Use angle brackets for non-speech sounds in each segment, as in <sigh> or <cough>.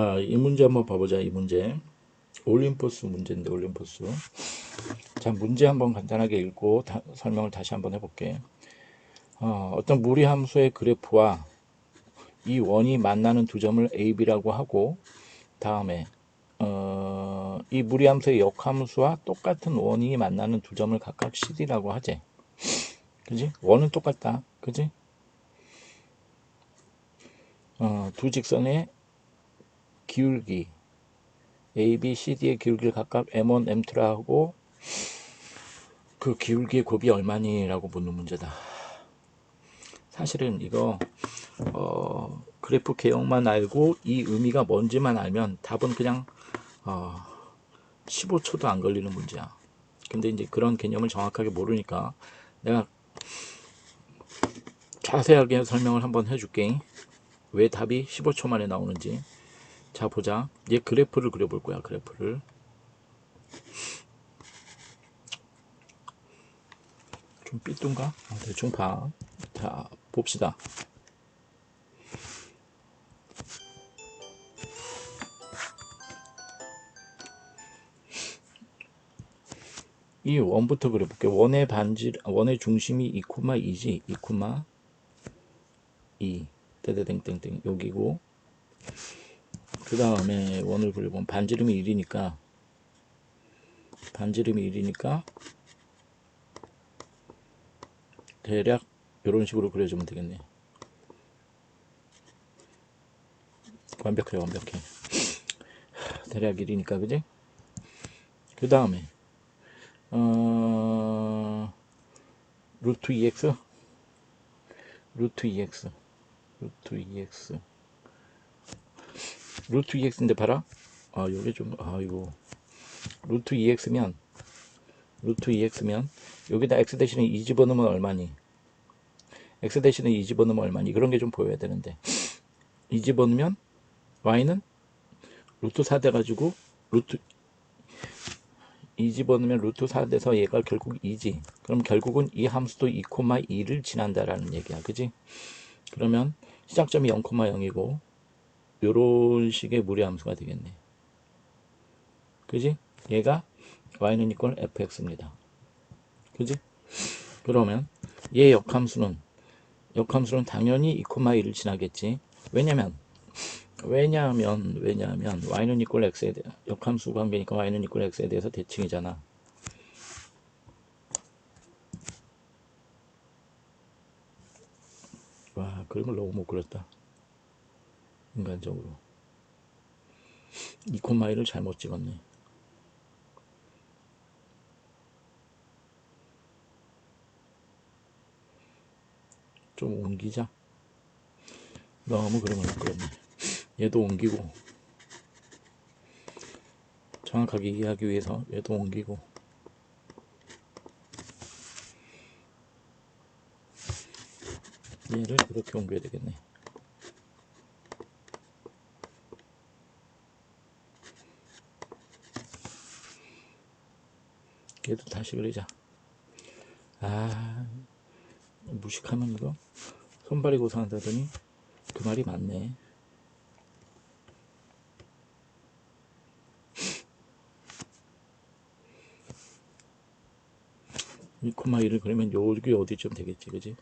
자, 이 문제 한번 봐보자. 이 문제. 올림포스 문제인데 올림포스. 자, 문제 한번 간단하게 읽고 다- 설명을 다시 한번 해볼게. 어, 어떤 무리 함수의 그래프와 이 원이 만나는 두 점을 A, B라고 하고 다음에 어, 이 무리 함수의 역함수와 똑같은 원이 만나는 두 점을 각각 CD라고 하지. 그지? 원은 똑같다. 그지? 어, 두 직선의 기울기 A, B, C, D의 기울기를 각각 M1, M2라 하고 그 기울기의 곱이 얼마니 라고 묻는 문제다. 사실은 이거 어, 그래프 개형만 알고 이 의미가 뭔지만 알면 답은 그냥 어, 15초도 안 걸리는 문제야. 근데 이제 그런 개념을 정확하게 모르니까 내가 자세하게 설명을 한번 해줄게. 왜 답이 15초 만에 나오는지. 자, 보자. 얘 그래프를 그려볼 거야, 그래프를. 좀 삐뚤가? 어, 대충 봐. 자, 봅시다. 이 원부터 그려볼게. 원의 반지, 원의 중심이 2,2지. 2, 2. 땡땡땡땡 여기고 그 다음에 원을 그려보면 반지름이 1이니까 반지름이 1이니까 대략 이런 식으로 그려주면 되겠네. 완벽해 완벽해. <laughs> 대략 1이니까 그지? 그 다음에 어 루트 2x 루트 2x 루트 2x 루트 2x인데 봐라. 아 요게 좀 아이고. 루트 2x면 루트 2x면 여기다 x 대신에 2 집어넣으면 얼마니? x 대신에 2 집어넣으면 얼마니? 그런 게 좀 보여야 되는데. 2 집어넣으면 y는 루트 4 돼가지고 루트 2 집어넣으면 루트 4 돼서 얘가 결국 2지. 그럼 결국은 이 함수도 2,2를 지난다라는 얘기야. 그지? 그러면 시작점이 0,0이고 요런 식의 무리 함수가 되겠네. 그지? 얘가 y는 이꼴 fx입니다. 그지? 그러면 얘 역함수는 역함수는 당연히 2,1을 지나겠지. 왜냐면 왜냐하면 왜냐하면 y는 이꼴 x에 대해 역함수 관계니까 y는 이꼴 x에 대해서 대칭이잖아. 와 그림을 너무 못 그렸다 인간적으로. 2,1을 잘못 찍었네. 좀 옮기자. 너무 그림을 못 그렸네 얘도 옮기고. 정확하게 이해하기 위해서 얘도 옮기고. 얘를 이렇게 옮겨야 되겠네. 얘도 다시 그리자. 아, 무식하면 이거 손발이 고생한다더니 그 말이 맞네. 이 코마 1을 그러면 여기 어디쯤 되겠지, 그지?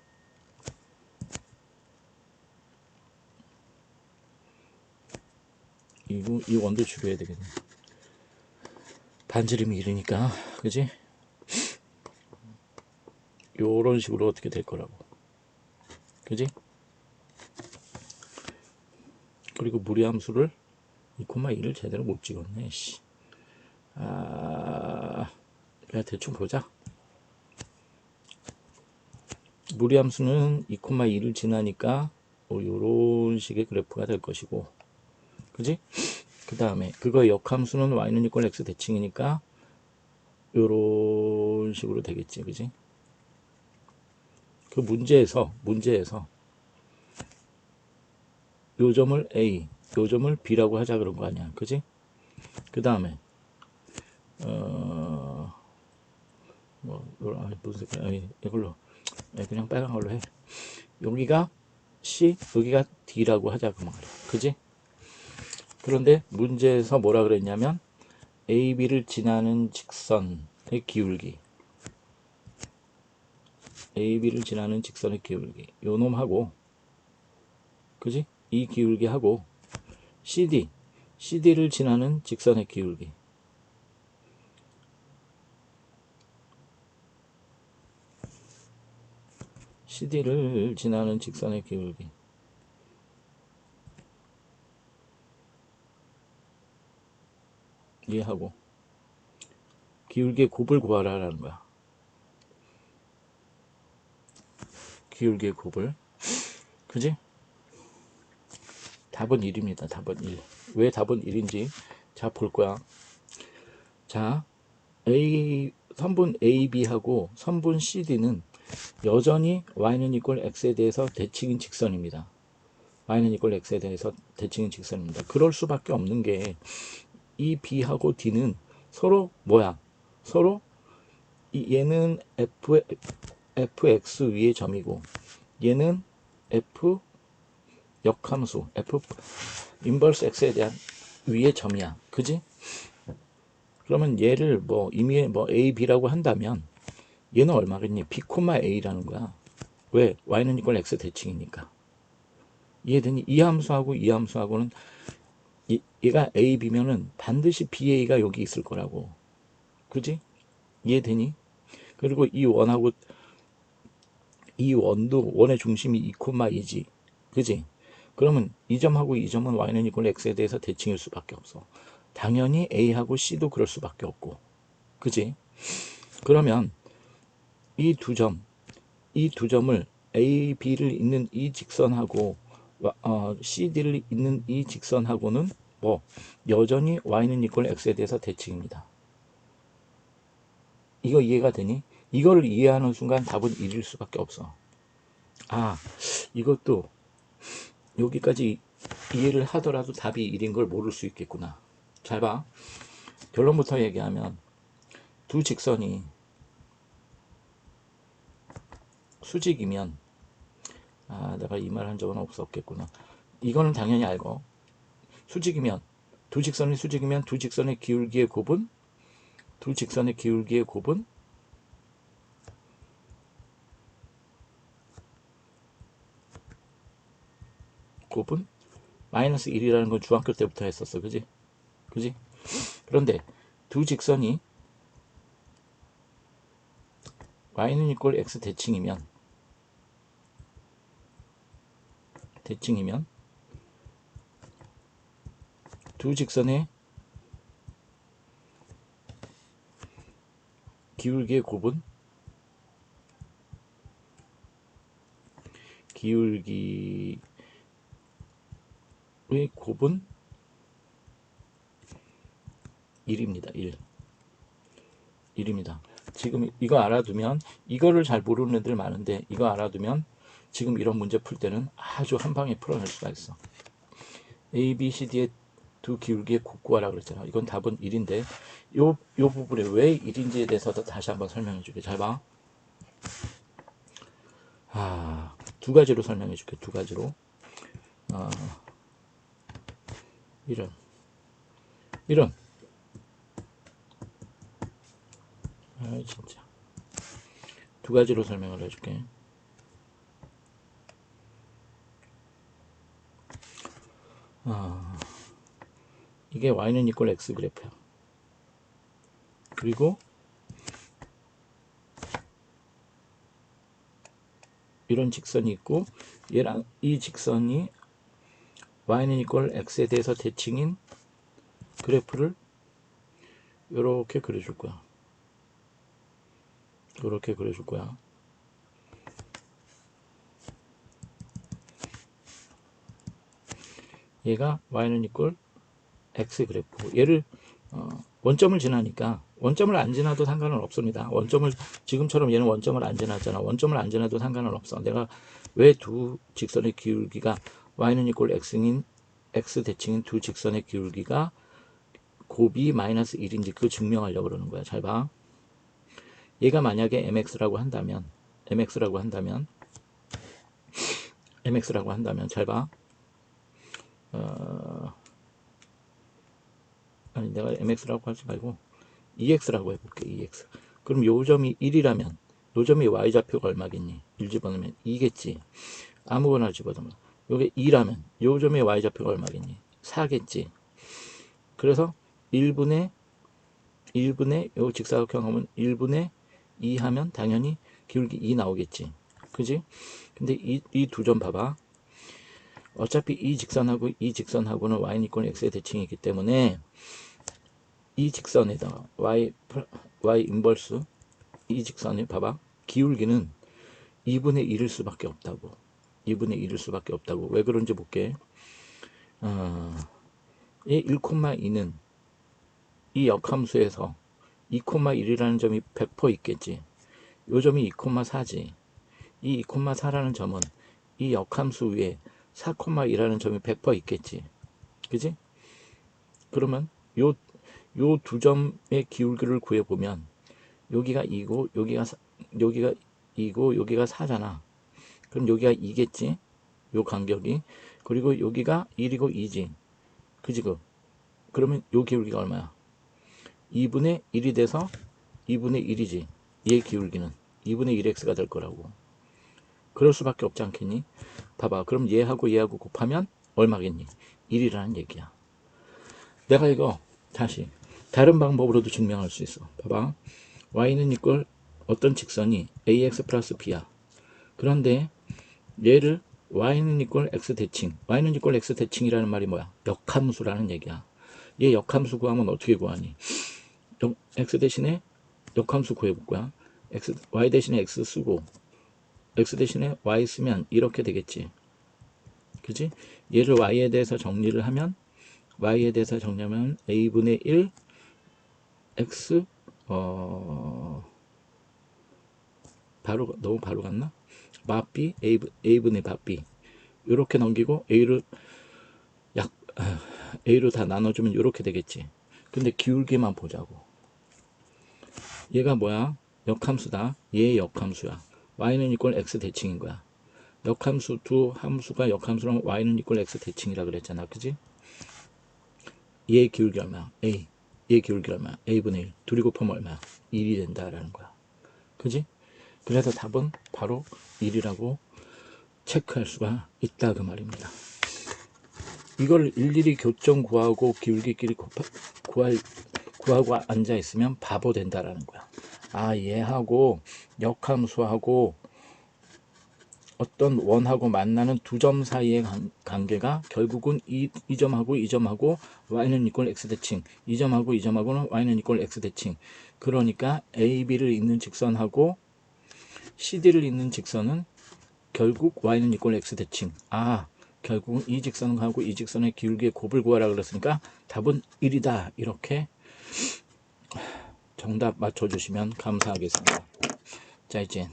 이거 이 원도 줄여야 되겠네. 반지름이 이르니까 그지? 요런 식으로 어떻게 될 거라고. 그지? 그리고 무리함수를 2,2를 제대로 못 찍었네. 씨. 아, 그냥 대충 보자. 무리함수는 2,2를 지나니까 뭐 요런 식의 그래프가 될 것이고 그지? 그 다음에 그거 역함수는 y는 이꼴 x 대칭이니까 요런 식으로 되겠지 그지? 그 문제에서 문제에서 요 점을 a 요 점을 b라고 하자 그런 거 아니야 그지? 그 다음에 어... 뭐 아, 무슨 색깔 아니 이걸로 아, 그냥 빨간 걸로 해 여기가 c 여기가 d라고 하자 그 말이야 그지? 그 그런데 문제에서 뭐라 그랬냐면 AB를 지나는 직선의 기울기. AB를 지나는 직선의 기울기. 요 놈하고 그지? 이 기울기하고 CD CD를 지나는 직선의 기울기. CD를 지나는 직선의 기울기 이해하고 기울기의 곱을 구하라는 거야. 기울기의 곱을 그지? 답은 1입니다. 답은 1. 왜 답은 1인지 자 볼 거야. 자 A 선분 AB하고 선분 CD는 여전히 y는 이꼴 x에 대해서 대칭인 직선입니다. y는 이꼴 x에 대해서 대칭인 직선입니다. 그럴 수밖에 없는 게 이 b하고 d는 서로 뭐야? 서로 이- 얘는 f fx 위의 점이고 얘는 f 역함수 f 인버스 x에 대한 위의 점이야. 그지? 그러면 얘를 뭐 이미 뭐 a b라고 한다면 얘는 얼마겠니? b, a라는 거야. 왜? y는 이꼴 x 대칭이니까. 이해되니? 이 함수하고 이 함수하고는 이- 얘가 a, b면은 반드시 ba가 여기 있을 거라고. 그지? 이해되니? 그리고 이 원하고 이 원도 원의 중심이 2, 2지. 그지? 그러면 이 점하고 이 점은 y는 이꼴 x에 대해서 대칭일 수밖에 없어. 당연히 a하고 c도 그럴 수밖에 없고. 그지? 그러면 이 두 점, 이 두 점을 A, B를 잇는 이 직선하고 와- 어, CD를 잇는 이 직선하고는 뭐 여전히 y는 이꼴 x에 대해서 대칭입니다. 이거 이해가 되니? 이걸 이해하는 순간 답은 1일 수밖에 없어. 아, 이것도 여기까지 이해를 하더라도 답이 1인 걸 모를 수 있겠구나. 잘 봐. 결론부터 얘기하면 두 직선이 수직이면 아 내가 이 말 한 적은 없었겠구나 이거는 당연히 알고 수직이면 두 직선이 수직이면 두 직선의 기울기의 곱은 두 직선의 기울기의 곱은 곱은 마이너스 1이라는 건 중학교 때부터 했었어. 그지? 그지? 그런데 두 직선이 y는 이꼴 x 대칭이면 대칭이면 두 직선의 기울기의 곱은 기울기의 곱은 1입니다. 1. 1입니다. 지금 이거 알아두면 이거를 잘 모르는 애들 많은데 이거 알아두면 지금 이런 문제 풀 때는 아주 한 방에 풀어낼 수가 있어. A, B, C, D의 두 기울기의 곱구하라 그랬잖아. 이건 답은 1인데 요, 요 부분에 왜 1인지에 대해서 도 다시 한번 설명해 줄게. 잘 봐. 아, 두 가지로 설명해 줄게. 두 가지로. 아, 이런. 이런. 아, 진짜. 두 가지로 설명을 해 줄게. 아, 이게 y는 이꼴 x 그래프야. 그리고 이런 직선이 있고 얘랑 이 직선이 y는 이꼴 x에 대해서 대칭인 그래프를 이렇게 그려줄 거야. 이렇게 그려줄 거야. 얘가 y는 이꼴 x 그래프. 얘를 어, 원점을 지나니까 원점을 안 지나도 상관은 없습니다. 원점을 지금처럼 얘는 원점을 안 지났잖아. 원점을 안 지나도 상관은 없어. 내가 왜 두 직선의 기울기가 y는 이꼴 x인 x 대칭인 두 직선의 기울기가 곱이 마이너스 1인지 그 증명하려고 그러는 거야. 잘 봐. 얘가 만약에 mx라고 한다면 mx라고 한다면 mx라고 한다면 잘 봐. 어, 아니 내가 mx라고 하지 말고 ex라고 해볼게 ex 그럼 요 점이 1이라면 요 점이 y좌표가 얼마겠니? 1 집어넣으면 2겠지. 아무거나 집어넣으면. 요게 2라면 요 점의 y좌표가 얼마겠니? 4겠지. 그래서 1분의 1분의 요 직사각형 하면 1분의 2 하면 당연히 기울기 2 나오겠지. 그지? 근데 이이두점 봐봐. 어차피 이 직선하고 이 직선하고는 y 이권 x의 대칭이기 때문에 이 직선에다가 y 플- y 인버스 이 직선에 봐봐. 기울기는 2분의 1일 수밖에 없다고. 2분의 1일 수밖에 없다고. 왜 그런지 볼게. 어, 이 1,2는 이 역함수에서 2,1이라는 점이 100% 있겠지. 요 점이 2,4지. 이 2,4라는 점은 이 역함수 위에 4,2라는 점이 100% 있겠지. 그지? 그러면 요, 요 두 점의 기울기를 구해보면 여기가 2고 여기가 사- 여기가 2고 여기가 4잖아. 그럼 여기가 2겠지? 요 간격이. 그리고 여기가 1이고 2지. 그지 그? 그러면 요 기울기가 얼마야? 2분의 1이 돼서 2분의 1이지. 얘 기울기는 2분의 1x가 될 거라고. 그럴 수밖에 없지 않겠니? 봐봐. 그럼 얘하고 얘하고 곱하면 얼마겠니? 1이라는 얘기야. 내가 이거 다시 다른 방법으로도 증명할 수 있어. 봐봐. y는 이꼴 어떤 직선이 ax 플러스 b야. 그런데 얘를 y는 이꼴 x 대칭. y는 이꼴 x 대칭이라는 말이 뭐야? 역함수라는 얘기야. 얘 역함수 구하면 어떻게 구하니? 역- x 대신에 역함수 구해볼 거야. x, y 대신에 x 쓰고 x 대신에 y 쓰면 이렇게 되겠지. 그지? 얘를 y에 대해서 정리를 하면 y에 대해서 정리하면 a분의 1 x 어 바로 너무 바로 갔나? 마비 a a분의 바비 이렇게 넘기고 a를 약 a로 다 나눠주면 이렇게 되겠지. 근데 기울기만 보자고. 얘가 뭐야? 역함수다. 얘 역함수야. y는 이꼴 x 대칭인 거야. 역함수 두 함수가 역함수랑 y는 이꼴 x 대칭이라 그랬잖아. 그지? 얘 기울기 얼마야? a. 얘 기울기 얼마야? a분의 1. 둘이 곱하면 얼마야? 1이 된다라는 거야. 그지? 그래서 답은 바로 1이라고 체크할 수가 있다 그 말입니다. 이걸 일일이 교점 구하고 기울기끼리 곱하, 구할, 구하고 앉아 있으면 바보 된다라는 거야. 아, 얘하고 역함수하고 어떤 원하고 만나는 두 점 사이의 관, 관계가 결국은 이, 이 점하고 이 점하고 y는 이꼴 x 대칭 이 점하고 이 점하고는 y는 이꼴 x 대칭. 그러니까 AB를 잇는 직선하고 CD를 잇는 직선은 결국 y는 이꼴 x 대칭. 아 결국은 이 직선하고 이 직선의 기울기의 곱을 구하라 그랬으니까 답은 1이다. 이렇게 정답 맞춰주시면 감사하겠습니다. 자 이제